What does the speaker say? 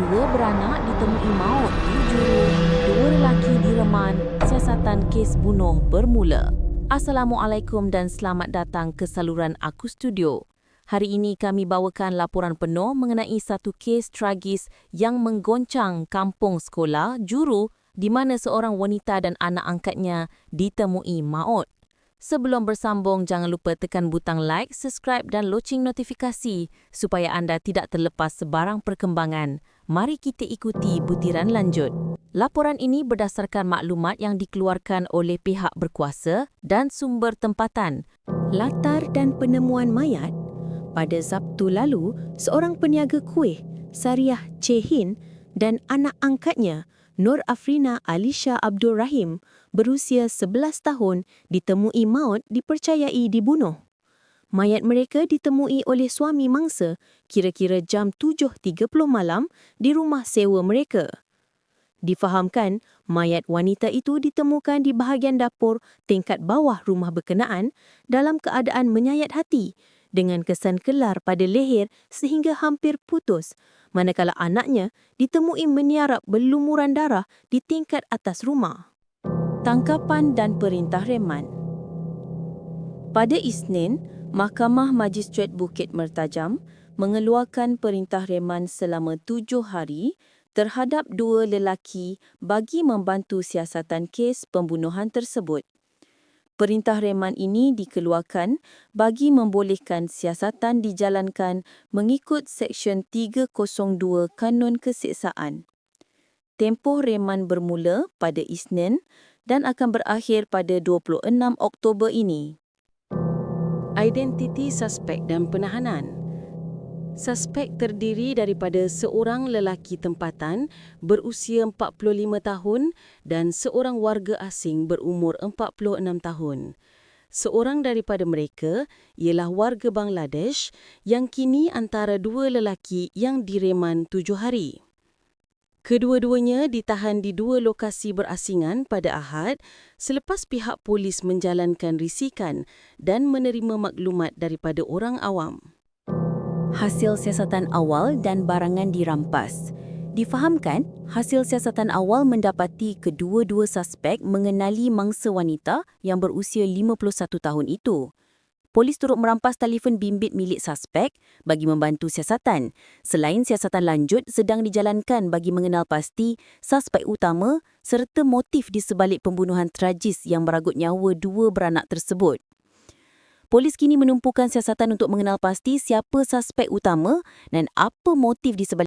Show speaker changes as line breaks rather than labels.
Dua beranak ditemui maut di juru. Dua lelaki direman. Siasatan kes bunuh bermula. Assalamualaikum dan selamat datang ke saluran Aku Studio. Hari ini kami bawakan laporan penuh mengenai satu kes tragis yang menggoncang kampung sekolah Juru di mana seorang wanita dan anak angkatnya ditemui maut. Sebelum bersambung, jangan lupa tekan butang like, subscribe dan loceng notifikasi supaya anda tidak terlepas sebarang perkembangan. Mari kita ikuti butiran lanjut. Laporan ini berdasarkan maklumat yang dikeluarkan oleh pihak berkuasa dan sumber tempatan. Latar dan penemuan mayat pada Sabtu lalu, seorang peniaga kuih, Sariah Cehin dan anak angkatnya, Nur Afrina Alisha Abdul Rahim, berusia 11 tahun, ditemui maut dipercayai dibunuh. Mayat mereka ditemui oleh suami mangsa kira-kira jam 7.30 malam di rumah sewa mereka. Difahamkan, mayat wanita itu ditemukan di bahagian dapur tingkat bawah rumah berkenaan dalam keadaan menyayat hati dengan kesan kelar pada leher sehingga hampir putus, manakala anaknya ditemui meniarap berlumuran darah di tingkat atas rumah. Tangkapan dan perintah reman Pada Isnin, Mahkamah Magistrat Bukit Mertajam mengeluarkan perintah reman selama tujuh hari terhadap dua lelaki bagi membantu siasatan kes pembunuhan tersebut. Perintah reman ini dikeluarkan bagi membolehkan siasatan dijalankan mengikut Seksyen 302 Kanun Keseksaan. Tempoh reman bermula pada Isnin dan akan berakhir pada 26 Oktober ini. Identiti suspek dan penahanan Suspek terdiri daripada seorang lelaki tempatan berusia 45 tahun dan seorang warga asing berumur 46 tahun. Seorang daripada mereka ialah warga Bangladesh yang kini antara dua lelaki yang direman tujuh hari. Kedua-duanya ditahan di dua lokasi berasingan pada Ahad selepas pihak polis menjalankan risikan dan menerima maklumat daripada orang awam hasil siasatan awal dan barangan dirampas. Difahamkan, hasil siasatan awal mendapati kedua-dua suspek mengenali mangsa wanita yang berusia 51 tahun itu. Polis turut merampas telefon bimbit milik suspek bagi membantu siasatan. Selain siasatan lanjut sedang dijalankan bagi mengenal pasti suspek utama serta motif di sebalik pembunuhan tragis yang meragut nyawa dua beranak tersebut. Polis kini menumpukan siasatan untuk mengenal pasti siapa suspek utama dan apa motif di sebalik